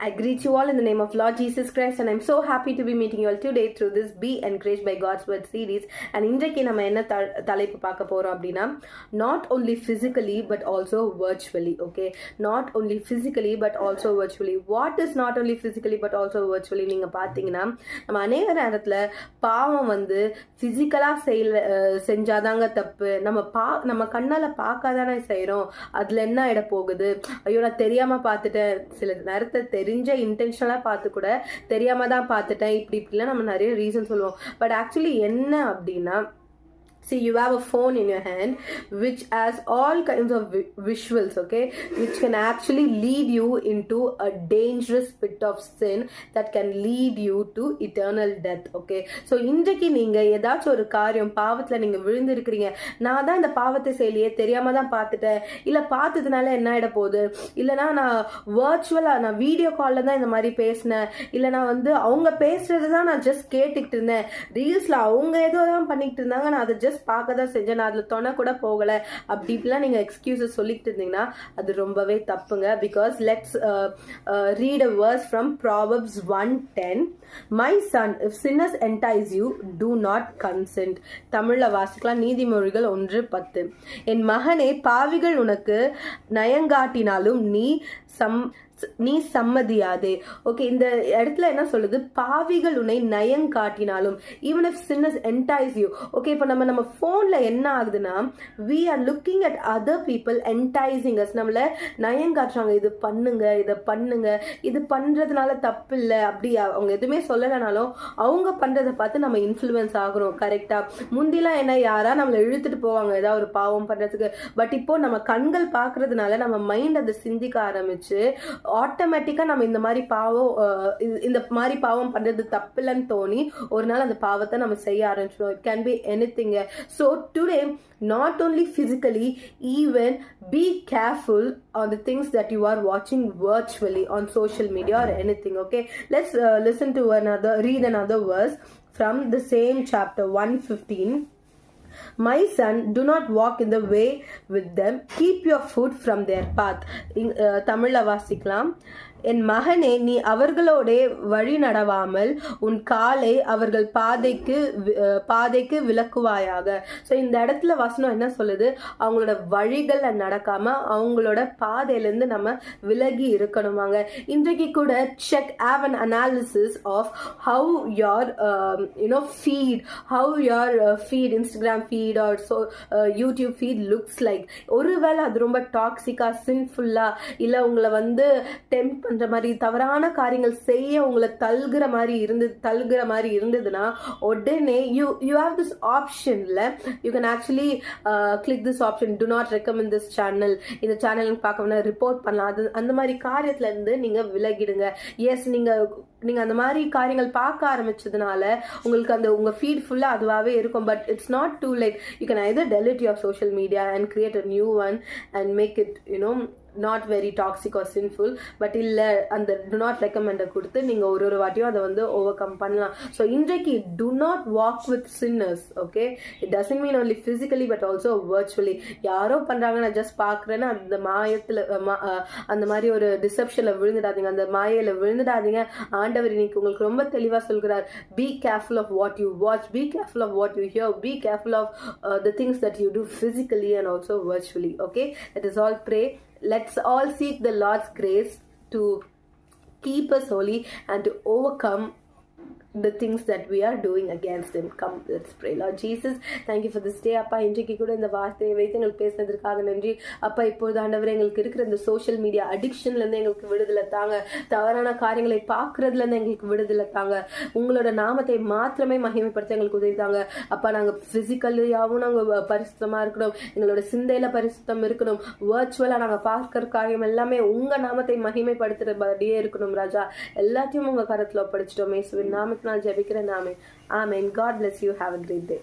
I greet you all in the name of Lord Jesus Christ and I'm so happy to be meeting you all today through this Be Encouraged by God's Word series and இன்றைக்கு நம்ம என்ன தலைப்பு பார்க்க போகிறோம் அப்படின்னா not only physically but also virtually okay not only physically but also virtually what is not only physically but also virtually நீங்கள் பார்த்தீங்கன்னா நம்ம அநேக நேரத்தில் பாவம் வந்து ஃபிசிக்கலாக செயல் செஞ்சாதாங்க தப்பு நம்ம பா நம்ம கண்ணால் பார்க்காதானே செய்கிறோம் அதில் என்ன இட போகுது ஐயோ நான் தெரியாமல் பார்த்துட்டேன் சில நேரத்தை தெரியும் தெரிஞ்ச இன்டென்ஷனலாக பார்த்து கூட தெரியாமல் தான் பார்த்துட்டேன். இப்படி இப்படிலாம் நம்ம நிறைய ரீசன் சொல்லுவோம். பட் ஆக்சுவலி என்ன அப்படின்னா see you have a phone in your hand which has all kinds of vi- visuals okay? Which can actually lead you into a dangerous pit of sin that can lead you to eternal death okay? So இன்றைக்கு நீங்க ஏதாச்சும் ஒரு காரியம் பாவத்துல நீங்க விழுந்திருக்கிறீங்க. நான் தான் இந்த பாவத்தை செய்யலையே தெரியாம தான் பார்த்துட்டேன். இல்ல பார்த்ததுனால என்ன ஆயிட போகுது? இல்லைன்னா நான் வர்ச்சுவலா நான் வீடியோ கால்ல தான் இந்த மாதிரி பேசினேன். இல்ல நான் வந்து அவங்க பேசுறது தான் நான் ஜஸ்ட் கேட்டுக்கிட்டு இருந்தேன். ரீல்ஸ்ல அவங்க ஏதோ தான் பண்ணிக்கிட்டு இருந்தாங்க. நான் அதை ஜஸ்ட் பார்க்க தான் செஞ்சேன். நான் அதில் தொண கூட போகலை. அப்படி இப்படிலாம் நீங்கள் எக்ஸ்கியூஸஸ் சொல்லிக்கிட்டு இருந்தீங்கன்னா அது ரொம்பவே தப்புங்க. Because let's read a verse from Proverbs one ten my son if sinners entice you do not consent தமிழில் வாசிக்கலாம். நீதிமொழிகள் ஒன்று பத்து. என் மகனே பாவிகள் உனக்கு நயங்காட்டினாலும் நீ சம் நீ சம்மதியாதே. ஓகே இந்த இடத்துல என்ன சொல்லுது? பாவிகள் உன்னை நயம் காட்டினாலும் even if sinners entice you okay இப்போ நம்ம நம்ம ஃபோனில் என்ன ஆகுதுன்னா we are looking at other people enticing us நம்மளை நயம் காட்டுறாங்க. இது பண்ணுங்க இதை பண்ணுங்க. இது பண்ணுறதுனால தப்பு இல்லை. அப்படி அவங்க எதுவுமே சொல்லலைனாலும் அவங்க பண்ணுறதை பார்த்து நம்ம இன்ஃப்ளூயன்ஸ் ஆகிறோம். கரெக்டாக முந்திலாம் என்ன யாரா நம்மளை இழுத்துட்டு போவாங்க ஏதாவது ஒரு பாவம் பண்ணுறதுக்கு பட் இப்போ நம்ம கண்கள் பார்க்கறதுனால நம்ம மைண்ட் அதை சிந்திக்க ஆரம்பிச்சு ஆட்டோமேட்டிக்காக நம்ம இந்த மாதிரி பாவம் இந்த மாதிரி பாவம் பண்ணுறது தப்பில்லைன்னு தோணி ஒரு நாள் அந்த பாவத்தை நம்ம செய்ய ஆரம்பிச்சிடும் it can be anything so today not only physically even be careful on the things that you are வாட்சிங் virtually on social media or anything okay let's listen to another read another verse from the same chapter one fifteen my son do not walk in the way with them keep your foot from their path இங்- அஹ், தமிழ்ல வாசிக்கலாம் என் மகனே நீ அவர்களோடே வழி நடவாமல் உன் காலை அவர்கள் பாதைக்கு பாதைக்கு விலக்குவாயாக ஸோ இந்த இடத்துல வசனம் என்ன சொல்லுது? அவங்களோட வழிகளில் நடக்காம அவங்களோட பாதையிலேருந்து நம்ம விலகி இருக்கணுமாங்க. இன்றைக்கு கூட check have an analysis of how your you know feed how your feed Instagram feed or so YouTube feed looks like ஒருவேளை அது ரொம்ப டாக்ஸிக்காக சின்ஃபுல்லாக இல்லை உங்களை வந்து டெம்ப் பண்ணுற மாதிரி தவறான காரியங்கள் செய்ய உங்களை தள்ளுகிற மாதிரி இருந்து தள்ளுகிற மாதிரி இருந்ததுன்னா உடனே யூ யூ ஹாவ் திஸ் ஆப்ஷனில் you can actually click this option to not recommend this channel இந்த சேனல் பார்க்க வேணா ரிப்போர்ட் பண்ணலாம். அது அந்த மாதிரி காரியத்துலேருந்து இருந்து விலகிடுங்க. எஸ் நீங்கள் நீங்கள் அந்த மாதிரி காரியங்கள் பார்க்க ஆரம்பிச்சதுனால உங்களுக்கு அந்த உங்கள் ஃபீட் ஃபுல்லாக அதுவாகவே இருக்கும். But it's not to like you can either delete your social media and create a new one and make it you know not very toxic or sinful but இல்லை அந்த டு நாட் ரெக்கமெண்டை கொடுத்து நீங்கள் ஒரு ஒரு வாட்டியும் அதை வந்து ஓவர் கம் பண்ணலாம். ஸோ இன்றைக்கு do not walk with sinners okay it doesn't mean only physically but also virtually யாரோ பண்ணுறாங்க நான் ஜஸ்ட் பார்க்குறேன்னு அந்த மாயத்தில் அந்த மாதிரி ஒரு டிசப்ஷனில் விழுந்துடாதீங்க. அந்த மாயையில் விழுந்துடாதீங்க. ஆண்டவர் இன்னைக்கு உங்களுக்கு ரொம்ப தெளிவாக சொல்கிறார். Be careful of what you watch be careful of what you hear be careful of the things that you do physically and also virtually okay that is all pray let's all seek the lord's grace to keep us holy and to overcome the things that we are doing against him. Come let's pray. Lord jesus thank you for this day. அப்பா இன்றைக்கு கூட இந்த வார்த்தையை வைத்து எங்களுக்கு பேசினதற்காக நன்றி. அப்பா இப்போது ஆண்டவர் எங்களுக்கு இருக்கிற இந்த சோஷியல் மீடியா அடிக்ஷன்ல இருந்து எங்களுக்கு விடுதலை தாங்க. தவறான காரியங்களை பார்க்கறதுலேருந்து எங்களுக்கு விடுதலை தாங்க. உங்களோட நாமத்தை மாத்திரமே மகிமைப்படுத்த எங்களுக்கு உதவி தாங்க. அப்பா நாங்க பிசிக்கலியாவும் நாங்க பரிசுத்தமா இருக்கணும் எங்களோட சிந்தையில பரிசுத்தம் இருக்கணும். வர்ச்சுவலா நாங்க பார்க்குற காரியம் எல்லாமே உங்க நாமத்தை மகிமைப்படுத்துறபடியே இருக்கணும் ராஜா. எல்லாத்தையும் உங்க கரத்துல ஒப்படைச்சிட்டோம். நாம நாமத்தினால் ஜெபிக்கிற நாமே amen God bless you have a great day